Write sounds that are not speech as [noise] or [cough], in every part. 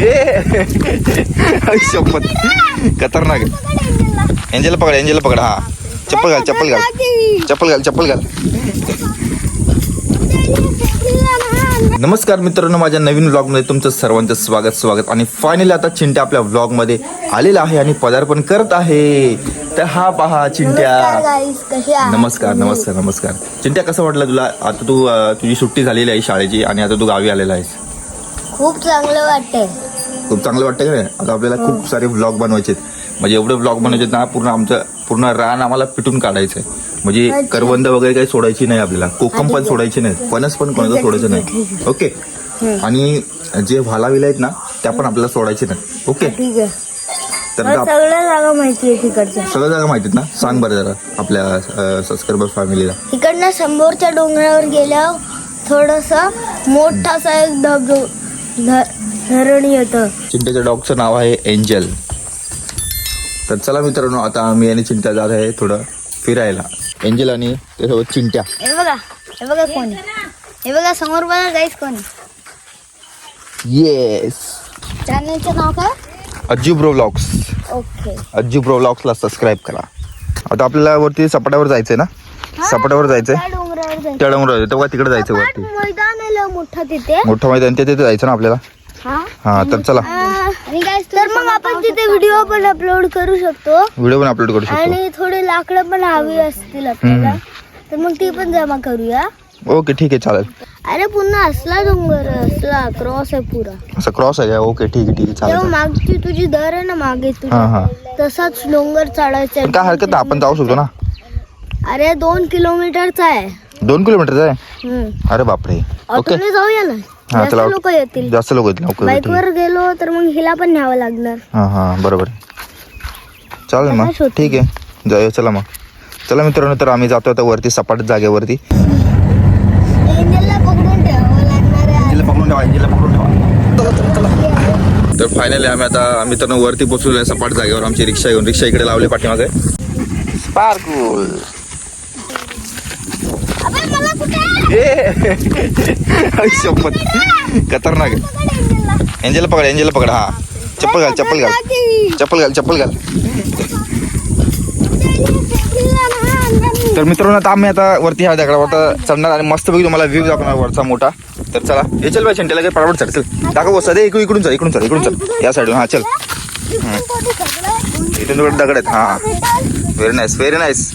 ए शपथ खतरनाक एंजेला पकड एंजेल पकड हा चप्पल घाल चप्पल घाल चप्पल घाल चप्पल घाल नमस्कार मित्रांनो माझ्या नवीन व्लॉगमध्ये तुमचं सर्वांचं स्वागत स्वागत आणि फायनली आता चिंट्या आपल्या व्लॉगमध्ये आलेला आहे आणि पदार्पण करत आहे. तर हा पहा चिंट्या नमस्कार नमस्कार नमस्कार चिंट्या कसं वाटलं तुला? आता तू तुझी सुट्टी झालेली आहे शाळेची आणि आता तू गावी आलेला आहेस. खूप चांगलं वाटतंय. खूप चांगलं वाटतं का नाही आता आपल्याला खूप सारे व्लॉग बनवायचे म्हणजे एवढे व्लॉग बनवायचे ना पूर्ण आमचं पूर्ण रान आम्हाला पिटून काढायचं आहे म्हणजे. करवंद वगैरे काही सोडायची नाही आपल्याला. कोकम पण सोडायची नाही. फणस पण कोणाचं सोडायचं नाही. ओके. आणि जे भालाविला आहेत ना त्या पण आपल्याला सोडायचे नाही. ओके. तर आप- सगळ्या जागा माहिती आहे तिकडच्या. सगळ्या जागा माहितीत ना? सांग बरं जरा आपल्या सबस्क्रायबर फॅमिलीला तिकडनं समोरच्या डोंगरावर गेल्यावर थोडस मोठासा एक धब धरण येतं चिंट्याच्या डॉगचं नाव आहे एंजल तर चला मित्रांनो आता आम्ही आणि चिंट्या जात आहे थोडं फिरायला एंजल आणि त्यासोबत चिंट्या हे बघा हे बघा कोणी हे बघा समोर बघा गाईस कोणी येस चॅनलचं नाव काय Ajju bro vlogs okay Ajju bro व्लॉग्सला subscribe करा आता आपल्याला वरती सपाटावर जायचंय ना सपाटावर जायचंय त्या डोंगरावर जायचं त्या डोंगरावर तेव्हा तिकडे जायचं वरती मैदान आहे मोठं तिथे मोठं मैदान ते तिथे जायचं ना आपल्याला हा? तर चला. तर मग आपण तिथे व्हिडिओ पण अपलोड करू शकतो. व्हिडिओ पण अपलोड करू शकतो. आणि थोडे लाकडं पण हवी असतील आपल्याला. तर मग ती पण जमा करूया. ओके ठीक आहे चालेल. अरे पुन्हा असला डोंगर असला क्रॉस आहे पुरा. असं क्रॉस आहे ओके ठीक आहे ठीक आहे चालेल मागची तुझी दर आहे ना मागे तुझी तसाच डोंगर चढायचा काय हरकत आपण जाऊ शकतो ना. अरे दोन किलोमीटरचा आहे. दोन किलोमीटर आहे. अरे बापरे. ओके जाऊया ना. हा लोक येतील. जास्त लोक येतील बाईक वर गेलो तर मग हिला पण न्यावं लागणार. हां हां बरोबर चालेल मग? ठीक आहे. जाऊया चला मग. चला मित्रांनो तर आम्ही जातो आता वरती सपाट जागेवरती. तर फायनली आम्ही आता मित्रांनो वरती पोहोचलो आहे सपाट जागेवर. आमची रिक्षा घेऊन रिक्षा इकडे लावली पाठीमागे. स्पार्कुल शपथ खतरनाक आहे एंजलला पकड एंजलला पकड हा चप्पल घाल चप्पल घाल चप्पल घाल चप्पल घाल तर मित्रांनो आता आम्ही आता वरती ह्या दगडावर. चढणार आणि मस्तपैकी तुम्हाला व्ह्यू दाखवणार वरचा मोठा. तर चला हे चल बाई शेंट्याला काही पडापड चढ चल. दाखव बस अरे इकडून इकडून चल इकडून चल इकडून चल. या साईडून हा चल. इथून दगड आहेत हा. व्हेरी नाईस व्हेरी नाईस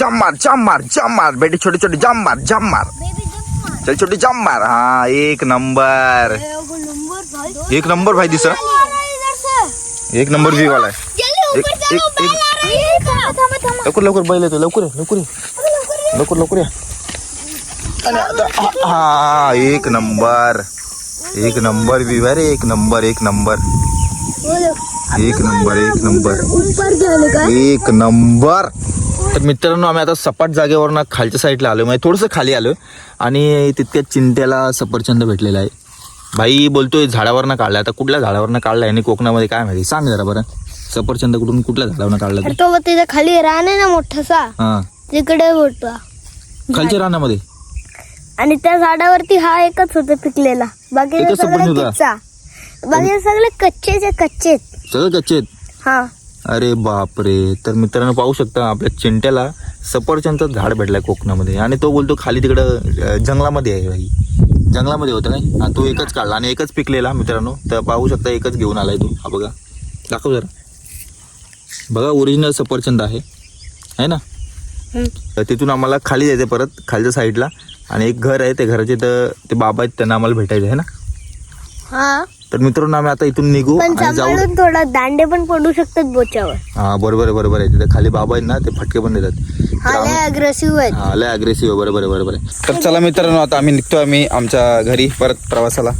जाम मार जाम मार जाम मार बेटी छोटी छोटी जाम मार जाम मार चल छोटी जाम मार हा एक नंबर। एक नंबर भाई दिस। एक नंबर व्ह्यू वाला आहे एक एक एक। लवकर लवकर बैल येतो लवकर लवकर. लवकर लवकर या। हा- हा एक नंबर। एक नंबर व्यू आहे रे एक नंबर एक नंबर। एक नंबर एक नंबर। एक नंबर। तर मित्रांनो आम्ही आता सपाट जागेवरनं खालच्या साईडला आलो म्हणजे थोडंसं खाली आलो आणि तितक्या चिंट्याला सफरचंद भेटलेला आहे. भाई बोलतोय झाडावरनं काढलाय. आता कुठल्या झाडावरनं काढलाय? आणि कोकणामध्ये काय माहिती? सांग जरा बरं. सफरचंद कुठून कुठल्या झाडावरनं काढला तो? तिथे खाली रान आहे ना मोठासा. हा. तिकडे खालच्या रानामध्ये? आणि त्या झाडावरती हा एकच होता पिकलेला. बाकी एकच सगळे सफरचंद होता? कच्चा. बाकी सगळे कच्चेच आहे कच्चेच सगळं कच्चे आहेत हा. अरे बापरे. तर मित्रांनो पाहू शकता आपल्या चिंट्याला सफरचंदचं झाड भेटलाय कोकणामध्ये. आणि तो बोलतो खाली तिकडं जंगलामध्ये आहे भाई जंगलामध्ये होतं काय आणि तो एकच काढला आणि एकच पिकलेला मित्रांनो. तर पाहू शकता एकच घेऊन आलाय तो. हा बघा. दाखव जरा. बघा ओरिजिनल सफरचंद आहे. है ना. तर तिथून आम्हाला खाली जायचं परत खालच्या साईडला आणि एक घर आहे त्या घराचे तर ते बाबा आहेत त्यांना आम्हाला भेटायचं आहे ना? हा. तर मित्रांनो आम्ही आता इथून निघू पण आणि जाऊ. सांभाळून थोडा दांडे पण पडू शकतात बोच्यावर. हा बरोबर आहे बरोबर आहे. तिथे खाली बाबा आहेत ना ते फटके पण देतात. हा लय अग्रेसिव्ह आहेत. हा लय अग्रेसिव्ह बरोबर आहे बरोबर आहे. तर चला मित्रांनो आता आम्ही निघतो आम्ही आमच्या घरी परत प्रवासाला.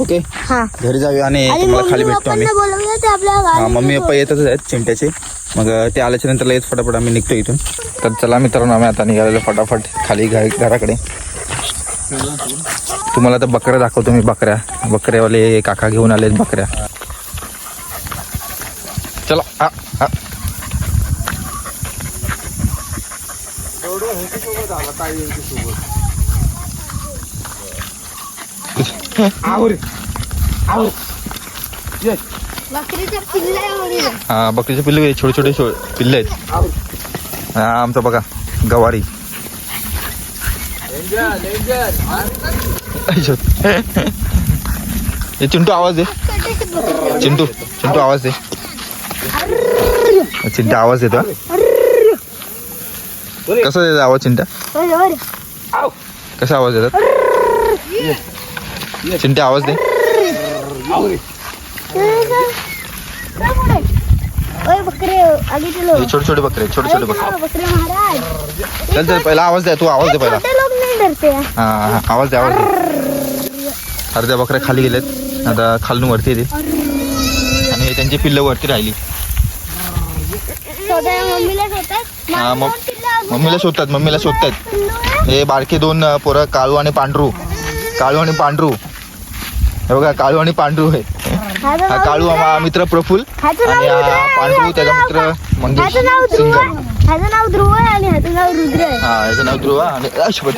ओके? हा. घरी जाऊया आणि आणि तुम्हाला खाली मम्मी भेटतो आम्ही. पप्पांना बोलवूया ते आपल्या हा गाडीने मम्मी पप्पा येतच आहेत चिंट्याचे मग ते आल्याच्यानंतर लगेच फटाफट आम्ही निघतो इथून. तर चला मित्रांनो आम्ही आता निघालेलो फटाफट खाली घ- घराकडे. तुम्हाला आता बकऱ्या दाखवतो मी बकऱ्या. बकऱ्यावाले काका घेऊन आलेत बकऱ्या. चला हा हा हा बकरीचे पिल्ले हे छोटे छोटे पिल्ले आहेत. हा आमचा बघा गवारी. हे चिंटू आवाज दे. चिंटू चिंटू आवाज दे. चिंटा आवाज देतो? कसा देतो आवाज चिंटा? कसा आवाज देतात चिंटा आवाज दे. छोटे छोटे बकरे छोटे छोटे बकरे. चल चल पहिला आवाज दे तू आवाज दे पहिला. हैं हा हा, आवाज दे आवाज अर्ध्या बकऱ्या खाली गेल्यात. आता खालून वरती येतील आणि त्यांची पिल्लं वरती राहिली. स्वतः मम्मीला हा, मम- मम्मीला शोधतात मम्मीला शोधतात. हे बारके दोन अं, पोरं काळू आणि पांढरू. काळू आणि पांढरू. हे बघा काळू आणि पांढरू आहे हा काळू हा मित्र प्रफुल्ल आणि हा पांढरू त्याचा मित्र मंगेश. नाव ध्रुव सिंगर आहे. ह्याचं नाव ध्रुव आहे आणि ह्याचं नाव रुद्र आहे. हा नाव ध्रुव आणि अश्वत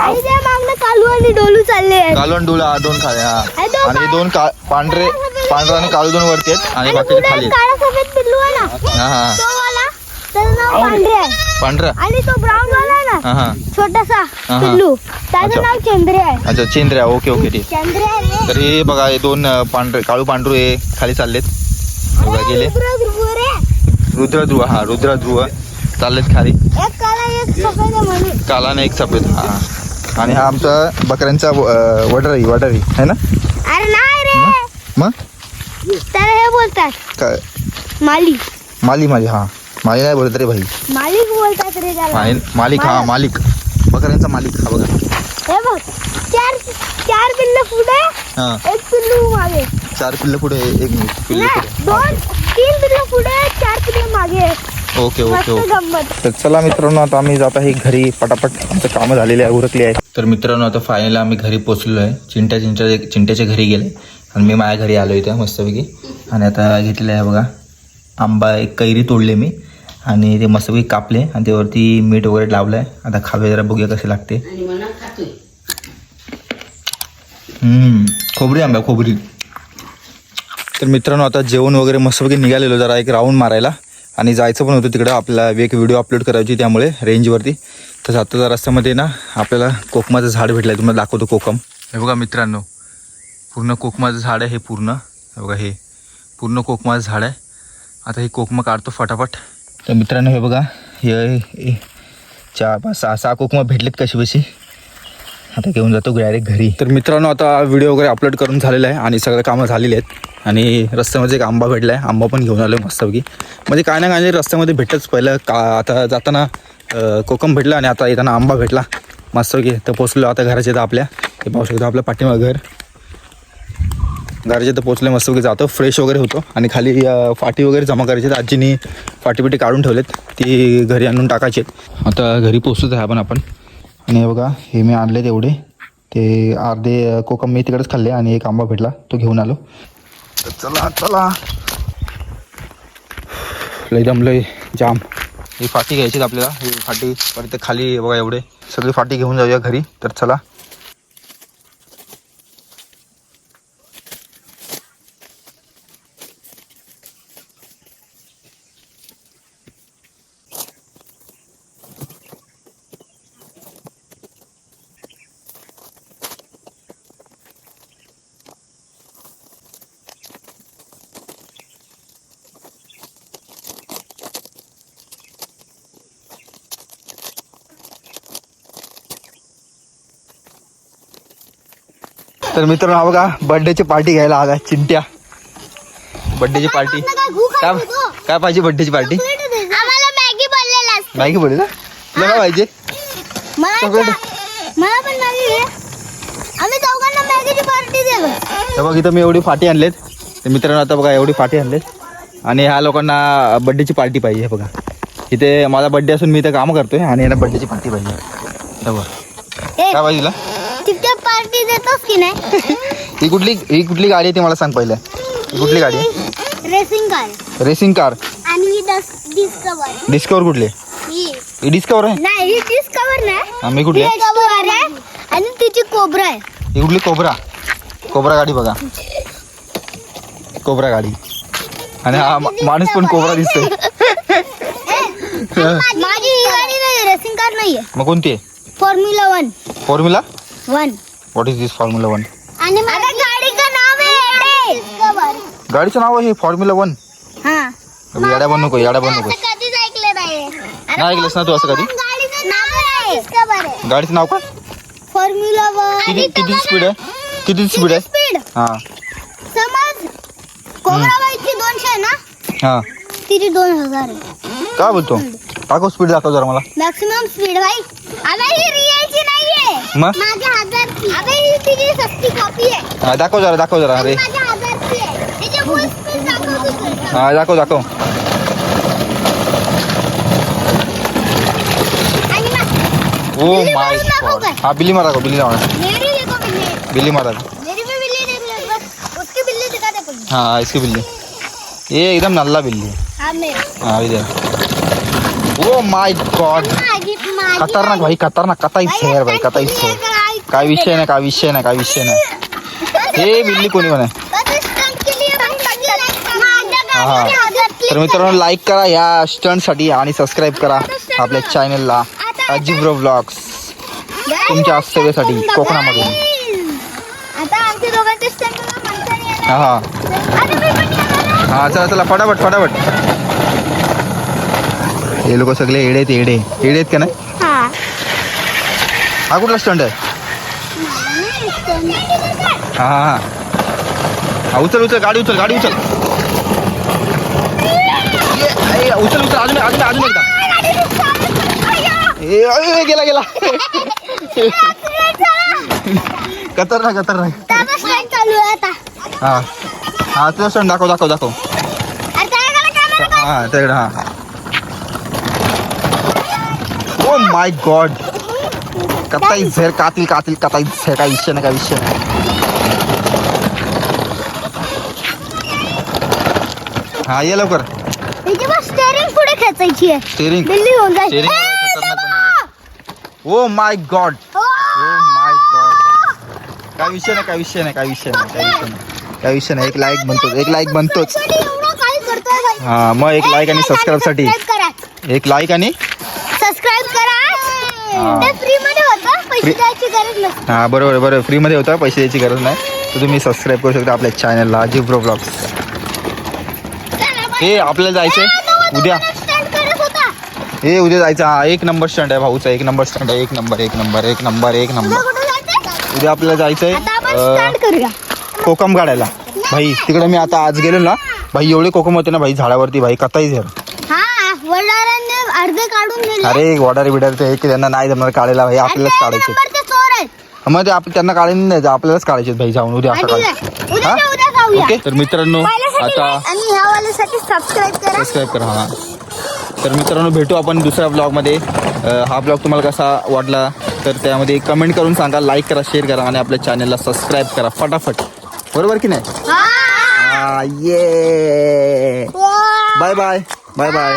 आणि त्या मागणं कालू आणि डोलू चालले आहेत. काळू आणि डोला हा दोन खाले हा. आणि दोन का पांढरे पांढरा आणि काळू दोन वरती आहेत आणि आणि बाकीचे पुढे खाली एक आहेत. काळा सफेद पिल्लू आहे ना. हा हा. तो वाला त्याचं नाव पांढरे आहे. पांढरा. आणि तो ब्राऊन वाला ना हा हा. छोटासा हा. पिल्लू. त्याचं अच्छा. नाव चंद्रे आहे अच्छा चेंद्र्या ओके ओके ठीक. चंद्रे आहे रे. तर हे बघा हे दोन अं, पांढरे काळू पांढरू हे खाली चाललेत. बघा गेले. रुद्र ध्रुव रे. रुद्रध्रुव हा रुद्रध्रुव चाललेत खाली. एक काला एक सफेद आहे म्हणून. काला आणि एक सफेद हा आणि हा आमचा बकऱ्यांचा अं, वडारी वडारी है ना? अरे नाही रे. मग? त्याला हे बोलतात. काय? माली. माली माली हा. माली नाही बोलत रे भाई. मालिक बोलतात रे त्याला. माली- मालिक हा मालिक. बकऱ्यांचा मालिक हा बघा. हे बघ चार चार पिल्ल पुढे हा. एक पिल्लू मागे. चार पिल्ल पुढे एक मिनिट पिल्ल नाही दोन तीन पिल्ल पुढे चार पिल्ल मागे. Okay okay okay. गंमत. तर चला मित्रांनो आता आम्ही जात आहे घरी. पटापट आमचं कामं झालेली आहे उरकली आहे. तर मित्रांनो आता फायनल आम्ही घरी पोचलो आहे. चिंट्या चिंट्या चिंट्याच्या घरी गेले. आणि मी माझ्या घरी आलो इथं मस्तपैकी. आणि आता घेतलेलं आहे बघा. आंबा एक कैरी तोडले मी. आणि ते मस्तपैकी कापले आणि त्यावरती मीठ वगैरे लावलं आहे आता खावे जरा बघूया कसे लागते. हम्म, खोबरी आंबा खोबरी. तर मित्रांनो आता जेवण वगैरे मस्तपैकी निघालेलो जरा एक राऊंड मारायला. आणि जायचं पण होतं तिकडं आपल्याला एक व्हिडिओ अपलोड करायची त्यामुळे रेंजवरती तर जाता रस्त्यामध्ये ना आपल्याला कोकमाचं झाड भेटलं आहे तुम्हाला दाखवतो कोकम. हे बघा मित्रांनो पूर्ण कोकमाचं झाड आहे हे पूर्ण. हे बघा हे पूर्ण कोकमाचं झाड आहे. आता हे कोकमं काढतो फटाफट. तर मित्रांनो हे बघा हे चार पाच सहा सहा कोकमं भेटलेत कशी बशी आता घेऊन जातो डायरेक्ट घरी. तर मित्रांनो आता व्हिडिओ वगैरे अपलोड करून झालेला आहे आणि सगळं कामं झालेली आहेत. आणि रस्त्यामध्ये एक आंबा भेटला आहे आंबा पण घेऊन आलो मस्तपैकी. म्हणजे काय ना काय रस्त्यामध्ये भेटतच पहिलं. का आता जाताना कोकम भेटला आणि आता येताना आंबा भेटला. मस्तपैकी तर पोचलो आता घराच्या येतं आपल्या. ते पाहू शकतो आपल्या पाठीमा घर. घराच्या इथं पोचले मस्तपैकी जातो. फ्रेश वगैरे होतो. आणि खाली फाटी वगैरे जमा करायची आजीनी फाटी बिटी काढून ठेवलेत. ती घरी आणून टाकायची आहेत. आता घरी पोचतोच आहे आपण आपण. आणि बघा हे मी आणले तेवढे ते अर्धे कोकम मी तिकडेच खाल्ले आणि एक आंबा भेटला. तो घेऊन आलो. तर चला चला. लय दमलंय. जाम. ही फाटी घ्यायची आपल्याला. ही फाटी परत खाली बघा एवढे. सगळी फाटी घेऊन जाऊया घरी. तर चला. तर मित्रांनो हा बघा बर्थडेची पार्टी घ्यायला आला चिंट्या. बर्थडेची पार्टी काय काय पाहिजे बर्थडेची पार्टी आम्हाला मॅगी बोललेला मॅगी बोलले ना तुला काय पाहिजे? मला चॉकलेट. मला पण मॅगी घे. आम्ही चौघांना मॅगीची पार्टी देऊ तर बघ इथं मी एवढी फाटी आणलेत. तर मित्रांनो आता बघा एवढी फाटी आणलेत. आणि ह्या लोकांना बड्डेची पार्टी पाहिजे बघा. इथे माझा बड्डे असून मी इथं कामं करतोय आणि यांना बड्डेची पार्टी पाहिजे. बघ. काय पाहिजे तुला? पार्टी देतोस की नाही? [laughs] ही कुठली ही कुठली गाडी आहे ती मला सांग पहिलं. ही कुठली गाडी आहे? रेसिंग कार रेसिंग कार आणि ही डिस्कवर डिस्कवर कुठली ही. ही डिस्कवर आहे? नाही ही डिस्कवर नाही. हा, मी कुठली आहे? डिस्कवर आहे आणि तिची कोबरा आहे. ही कुठली? कोबरा कोबरा गाडी बघा. कोबरा गाडी. आणि हा मा- माणूस पण कोबरा दिसतोय. [laughs] माझी ही गाडी नाही रेसिंग कार नाहीये. मग कोणती आहे? Formula one formula one what is this formula one आणि आता गाडीचं नाव आहे गाडीचं नाव आहे फॉर्म्युला वन हा. याड्या पण नको याड्या पण नको कधीच ऐकलं नाही. नाही ऐकलंस ना तू असं कधी? गाडीचं नाव आहे गाडीचं नाव काय? फॉर्म्युला वन किती किती स्पीड आहे? किती स्पीड आहे? स्पीड हा. समज कोबराबाईची दोनशे आहे ना? हा. तिची दोन हजार आहे. काय बोलतो? टाको स्पीड दाखव जरा मला. मॅक्सिमम स्पीड भाई. अबे ही रिअलची नाहीये. मग? माझ्या हजारची अबे ही तिची सस्ती कॉपी आहे. हा, दाखव जरा दाखव जरा अरे. माझ्या हजारची आहे. तिची फुल स्पीड दाखवतो तुला. हा दाखव दाखव. आणि मग ओ बिल्ली माय मारून दाखव गॉड काय? हा बिल्ली मारा को बिल्ली मारा मेरी देखो बिल्ली. बिल्ली मारा मेरी भी बिल्ली देख ले बस उसकी बिल्ली दिखा दे पहले. हाँ इसकी बिल्ली. ये एकदम नल्ला बिल्ली हाँ. मेरी हाँ इधर. ओ माय गॉड खतरनाक भाई खतरनाक. कताईच शेअर भाई कताईच शेअर काय विषय नाही काय विषय नाही काय विषय नाही. हे बिल्ली कोणी म्हणे? हा. तर मित्रांनो लाईक करा या स्टंटसाठी आणि सबस्क्राईब करा आपल्या चॅनलला अजिब्रो ब्लॉग्स तुमच्या सेवेसाठी कोकणामधून. नाही येणार. हा. हा. हा चला चला फटाफट फटाफट. हे लोक सगळे एडे आहेत एडे एडे आहेत का नाही? हा. कुठला स्टंट आहे? हा हा हा. उचल उचल गाडी उचल गाडी उचल. उचल उचल अजून अजून अजून एकदा. ए, गेला गेला. स्टंट चालू आहे आता हा. हा तुझा स्टंट दाखव दाखव दाखव. हा त्याकडे हा ओ माय गॉड कताई झेर कातील कातील कताई झेर काय विषय नाही काय विषय नाही. हा ये लवकर. पुढे खेचायची आहे. स्टेरिंग दिल्ली होऊन जाईल! Oh my God. Oh my God काय विषय नाही काय विषय नाही काय विषय नाही काय विषय नाही. काय विषय नाही एक लाईक बनतोच एक लाईक बनतोच? हा मग एक लाईक आणि सबस्क्राईबसाठी. एक लाईक आणि. ते फ्री मध्ये होतं पैसे Free- द्यायची गरज नसते. हा बरोबर बरोबर फ्रीमध्ये होता पैसे द्यायची गरज नाही. तर तुम्ही सबस्क्राईब करू शकता आपल्या चॅनलला जिब्रो ब्लॉग्स हे आपल्याला जायचंय? उद्या. स्टंट करत होता. हे उद्या जायचं. हा एक नंबर स्टँड आहे भाऊचा. एक नंबर स्टँड आहे. एक नंबर एक नंबर एक नंबर एक तुला नंबर कुठं जायचंय? उद्या आपल्याला जायचंय आता आपण अं, स्टंट करूया. कोकम काढायला भाई तिकडे मी आता आज गेलो ना. भाई एवढे कोकम होते ना भाई झाडावरती भाई कताई झेर वडिलांनी अर्धे काढून दिले अरे वडारी बिडारी ते एक त्यांना नाही जमणार काढायला. भाई आपल्यालाच काढायचे. नंबरचे चोर आहेत. मग ते आपण त्यांना काढायला नाही जायचं, आपल्यालाच काढायचे भाई जाऊन उद्या असं ठीक काढ उद्या ओके? तर मित्रांनो पहिल्यासाठी आता like आणि ह्या वाल्यासाठी सबस्क्राईब करा. सबस्क्राईब करा हा. तर मित्रांनो भेटू आपण दुसऱ्या ब्लॉगमध्ये अं, हा ब्लॉग तुम्हाला कसा वाटला तर त्यामध्ये कमेंट करून सांगा लाईक करा शेअर करा आणि आपल्या चॅनलला सबस्क्राईब करा फटाफट. बरोबर की नाही? हा. हा ये बाय बाय बाय बाय.